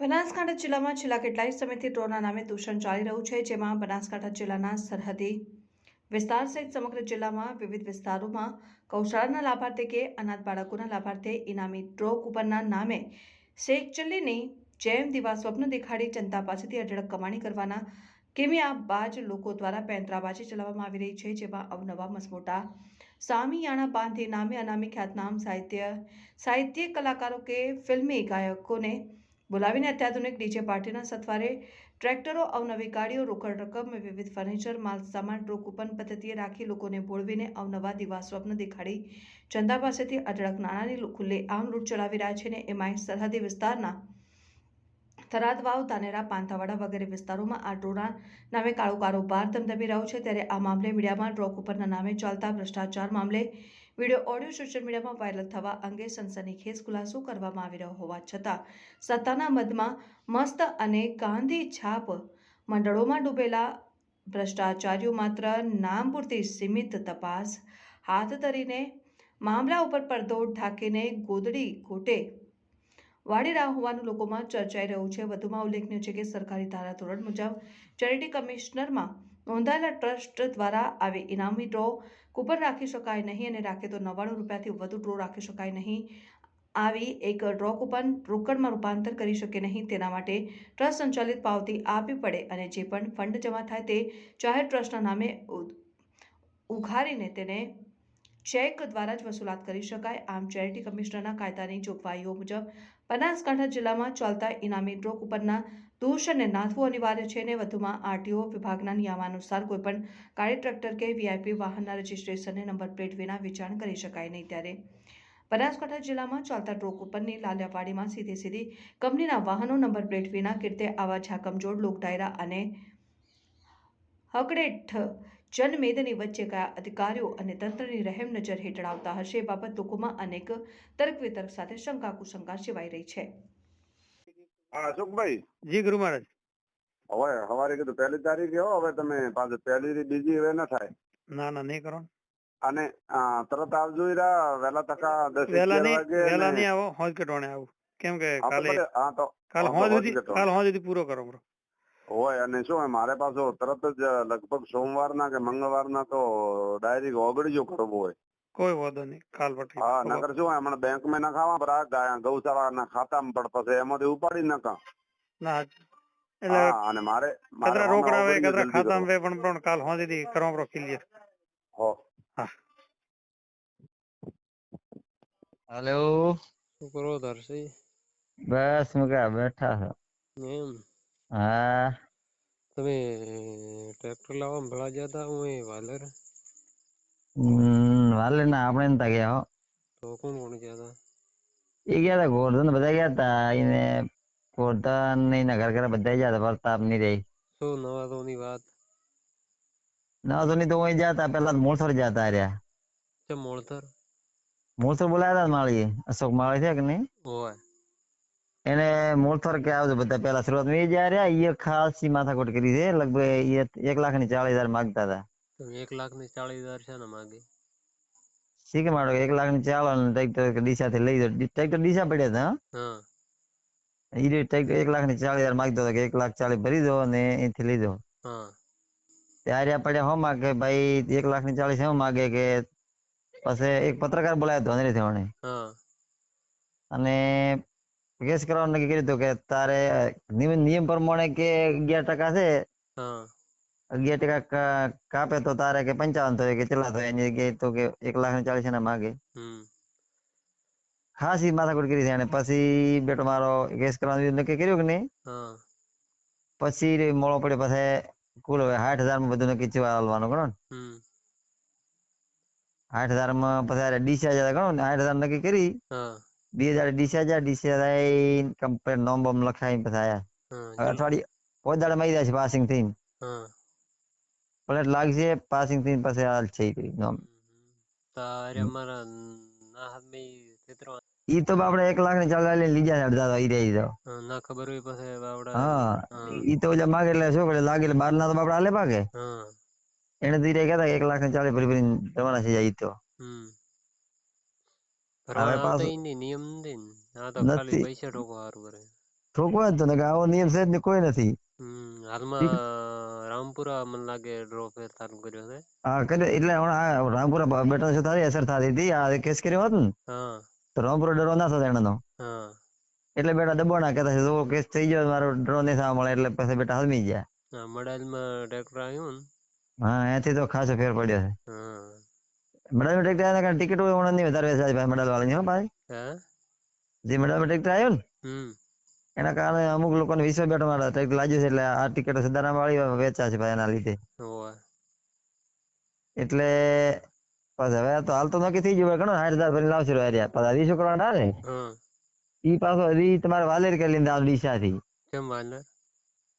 બનાસકાંઠા જિલ્લામાં છેલ્લા કેટલાય સમયથી ડ્રોનના નામે દૂષણ ચાલી રહ્યું છે, જેમાં બનાસકાંઠા જિલ્લાના સરહદી વિસ્તાર સહિત સમગ્ર જિલ્લામાં વિવિધ વિસ્તારોમાં કૌશાળાના લાભાર્થી કે અનાથ બાળકોના લાભાર્થે ઇનામી ડ્રો કૂપનના નામે શેખ ચલ્લીની જેમ દીવા સ્વપ્ન દેખાડી જનતા પાસેથી અઢળક કમાણી કરવાના કેમિયા બાજ લોકો દ્વારા પેંતરાબાજી ચલાવવામાં આવી રહી છે, જેમાં અવનવા મસમોટા સામીયાણા બાંધી નામે અનામી ખ્યાતનામ સાહિત્ય સાહિત્ય કલાકારો કે ફિલ્મી ગાયકોને બોલાવીને અત્યાધુનિક ડીજે પાર્ટીના સથવારે ટ્રેક્ટરો અવનવી ગાડીઓ રોકડ રકમ વિવિધ ફર્નિચર, માલ, સામાન, ડ્રો કૂપન પદ્ધતિએ રાખી લોકોને બોળવીને અવનવા દિવા સ્વપ્ન દેખાડી. જનતા પાસેથી અઢળક નાણાંની ખુલ્લે આમ લૂંટ ચલાવી રહ્યા છે ને એમાંય સરહદી વિસ્તારના થરાદ, વાવ તાનેરા પાંથાવાડા વગેરે વિસ્તારોમાં આ ડ્રોના નામે કાળો કારોબાર ધમધમી રહ્યો છે. ત્યારે આ મામલે મીડિયામાં ડ્રો ઉપરના નામે ચાલતા ભ્રષ્ટાચાર મામલે વીડિયો ઓડિયો સોશિયલ મીડિયામાં વાયરલ થવા અંગે સનસનીખેજ ખુલાસો કરવામાં આવી રહ્યો હોવા છતાં સત્તાના મધમાં મસ્ત અને ગાંધી છાપ મંડળોમાં ડૂબેલા ભ્રષ્ટાચારીઓ માત્ર નામ પૂરતી સીમિત તપાસ હાથ ધરીને મામલા ઉપર પડદો ઢાંકીને ગોદડી ગોટે વાળી રહ્યા હોવાનું લોકોમાં ચર્ચાઈ રહ્યું છે. વધુમાં ઉલ્લેખનીય છે કે સરકારી ધારાધોરણ મુજબ ચેરિટી કમિશનરમાં નોંધાયેલા ટ્રસ્ટ દ્વારા આવી ઇનામી ડ્રો કૂપન રાખી શકાય નહીં અને રાખે તો નવ્વાણું રૂપિયાથી વધુ ડ્રો રાખી શકાય નહીં. આવી એક ડ્રો કૂપન રોકડમાં રૂપાંતર કરી શકે નહીં, તેના માટે ટ્રસ્ટ સંચાલિત પાવતી આપવી પડે અને જે પણ ફંડ જમા થાય તે જાહેર ટ્રસ્ટના નામે ઉઘારીને તેને ચેક દ્વારા જ વસૂલાત કરી શકાય. આમ ચેરિટી કમિશનરના કાયદાની જોગવાઈઓ મુજબ બનાસકાંઠા જિલ્લામાં ચાલતા ઇનામી ડ્રોક ઉપરના દોષને નાથવું અનિવાર્ય છે અને વધુમાં આરટીઓ વિભાગના નિયમાનુસાર કોઈપણ ગાડી, ટ્રેક્ટર કે વીઆઈપી વાહનના રજિસ્ટ્રેશનને નંબર પ્લેટ વિના વેચાણ કરી શકાય નહીં. ત્યારે બનાસકાંઠા જિલ્લામાં ચાલતા ટ્રોક ઉપરની લાલિયાવાડીમાં સીધી સીધી કંપનીના વાહનો નંબર પ્લેટ વિના કીર્તે આવા ઝાકમજોડ લોકડાયરા અને હકડેઠ જનમેદની વચ્ચે કયા અધિકારીઓ અને તંત્રની રહેમ નજર હેઠળ આવતા હશે એ બાબત લોકોમાં અનેક તર્ક વિતર્ક સાથે શંકા કુશંકા સેવાઈ રહી છે. હા અશોકભાઈ. જી ગુરુ મહારાજ. હવે હવારે કીધું પહેલી તારીખ હો હવે તમે પાછું પહેલી થી બીજી હવે ના થાય. ના ના નહીં કરો. અને તરત આવજો ઈરા વહેલા તકા દસ વહેલા નહીં વહેલા નહીં આવો હોજ કટવાણે આવું. કેમ કે કાલે હા તો કાલ હોજ સુધી કાલ હોજ સુધી પૂરો કરો બરો. હોય અને શું હોય, મારે પાછો તરત જ લગભગ સોમવારના કે મંગળવારના તો ડાયરેક્ટ ઓગળીજો કરવો હોય. કોઈ વાંધો નહીં કાલ હા પટી નકર શું હોય હમણાં બેંકમાં નખાવા પર આ ના ગૌશાળાના ખાતામાં પણ પછી એમાંથી ઉપાડી નાખા ના એટલે હા અને મારે કદરા રોકડા આવે કદરા ખાતામાં વે પણ પણ કાલ હોજ દી કરવા બરો ક્લિયર હો. હેલો. શું કરો દર્શી બસ મુકા બેઠા છો એમ. હા તમે ટ્રેક્ટર લાવવા ભેળા ગયા હતા હું વાલર. વાલર ના આપણે નતા ગયા હો. તો કોણ કોણ ગયા હતા એ ગયા હતા ગોરધન બધા ગયા હતા એને ગોરધન ને એના ઘર ઘર બધા ગયા તા પ્રતાપની રહી. શું નવા તોની વાત? ના તો ની તો વહી જતા પેલા મૂળસર જતા રહ્યા છે મોળસર? મૂળસર બોલાયા હતા માળી અશોક માળી છે કે નહીં? હોય એને મૂળસર કે આવજો બધા પેલા શરૂઆત એ જ્યાં રહ્યા એ ખાસી માથાકૂટ કરી છે. લગભગ એક લાખની ચાલીસ હજાર માંગતા હતા. એક લાખની ચાલીસ હજાર છે ને માગે. શીખે માડો એક લાખની ચાલો ટ્રેક્ટર દિશા થી લઈ જાઓ ટ્રેક્ટર દિશા પડ્યા હતા રહ્યો ટ્રેક્ટર એક લાખની ચાલીસ હજાર માંગતો હતો કે એક લાખ ચાલીસ ભરી દો અને અહીંથી લઈ જાઓ ત્યારે પડ્યા હો માગે ભાઈ એક લાખની ચાલીસ એમ માગે કે પછી એક પત્રકાર બોલાયો ધોંધરી થવાને અને કેસ કરવાનું નક્કી કર્યું હતું કે તારે નિયમ પ્રમાણે કે અગિયાર ટકા છે અગિયાર ટકા કાપે તો તારે કે પંચાવન થાય કે કેટલા થયો? એની જગ્યાએ તો કે એક લાખ ને ચાલીસ એના માગે. ખાસી માથાકૂટ કરી છે અને પછી બેટો મારો કેસ કરવાનું નક્કી કર્યું કે નહીં? પછી મોળો પડ્યો પછી કુલ હવે આઠ હજારમાં બધું નક્કી થવા હાલવાનું ગણો ને? આઠ હજારમાં પછી ડીસા ગણો ને? આઠ હજાર નક્કી કરી. બે હજાર ડીસા જા ડીસા જાય કમ્પ્લેટ નોમ બોમ લખાઈ પછી આયા. અઠવાડિયે કોઈ દાડે મળી જાય છે પાસિંગ થઈને. પ્લેટ લાગશે પાસિંગ થઈને પછી હાલ છે નોમ. તારે અમારા ના હાથ મેં તેતરો ઈ તો આપણે એક લાખની ચાલીસ લઈને લીધા છે અડધા તો ઈ રહી જાવ ના ખબર હોય પછી બાપડા હા ઈ તો ઓલા માગે એટલે શું કરે લાગે એટલે બાર ના તો બાપડા હાલે પાકે એને ધીરે કહેતા કે એક લાખ ને ચાલે ભરી ભરીને જવાના છે ઈ તો. હમ ભરવાના આવતા પાછું- ઈ નહીં, નિયમ આ તો ખાલી પૈસા કરે. ઠોકવા જ ને આવો નિયમ છે ને કોઈ નથી. હાલમાં રામપુરા મને લાગે ડ્રો ફેર ચાલુ કર્યો છે. હા કરે એટલે હમણાં રામપુરા બેટા શું થારી અસર થતી હતી આ કેસ કર્યો હોત ને હા. તો રામપુરા ડરો ના થતો એનો હા. એટલે બેટા દબાણા કહેતા છે જો કેસ થઈ ગયો મારો ડ્રો નહીં થવા મળે એટલે પછી બેટા હલમી ગયા. હા મડાઈલમાં ટ્રેક્ટર આવ્યું ને. હા એથી તો ખાસો ફેર પડ્યો છે. હા. મડાલ મેટ્રિક આવ્યા કારણ ટિકિટ હોય નહીં વધારે વેચાય ભાઈ મેડલ વાળાની હો ભાઈ. હા? જે મેડલ મેટ્રિક આવ્યું ને હમ. એના કારણે અમુક લોકોને વિશ્વ બેઠો મારા ટ્રેક્ટર લાગ્યું છે એટલે આ ટિકિટ સદારામ વાળી વેચા છે ભાઈ એના લીધે. એટલે પછી હવે તો હાલ તો નક્કી થઈ ગયું ઘણો સાઠ હજાર ભરીને લાવશે રહ્યા પાછા હજી શું કરવાના ને? ઈ પાછો હજી તમારે વાલેર કરી લીધા આમ ડીસાથી કેમ વાલે?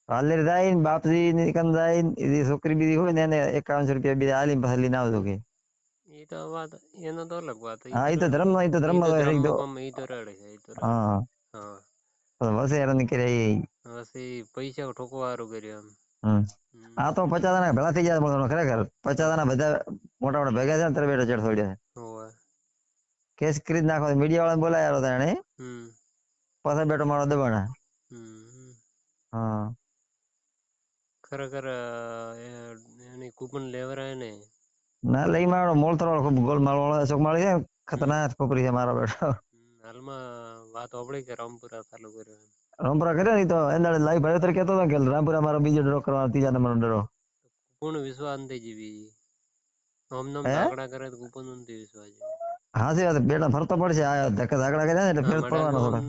વાલેર જાય ને બાપજી ની જાય ને છોકરી બીજી હોય ને એને એકાવનસો રૂપિયા બીજા આલી પાછા લઈને આવજો કે. એ તો વાત એનો તો અલગ વાત હા તો ધર્મ ઈ તો ધર્મ ઈ તો તો કામ તો રડે છે ઈ તો હા હા વસે હેરાન કરે ઈ પછી પૈસા ઠોકવા હારું કર્યું એમ આ તો પચાસ જણા ભેળા થઈ જાય બોલો ખરેખર પચાસ જણા બધા મોટા મોટા ભેગા ને ત્યારે બેઠો ચડ કેસ કરી નાખો મીડિયા વાળાને બોલાયા હતા એને પાછા બેઠો મારો દબાણા હા ખરેખર એની કૂપન લેવરાય ને ના લઈ મારો મોલ તરવાળો ખૂબ ગોલ મારવાળો વાળો મારી છે ખતરનાક છોકરી છે મારા બેઠો. હાલમાં વાત હોભળી કે રામપુરા ચાલુ કર્યો રામપુરા કર્યો નહીં તો એના લાઈવ ભાઈ તરીકે કહેતો હતો કે રામપુરા મારો બીજો ડ્રો કરવાનો ત્રીજા નંબરનો ડ્રો. વિશ્વાસ નથી જીવી. આમ નામ હે? કરે તો કૂપન નથી વિશ્વાસ હા છે બેટા ફરતો પડશે આ ધક્કા ધાકડા કર્યા ને એટલે ફેર પડવાનો થોડો.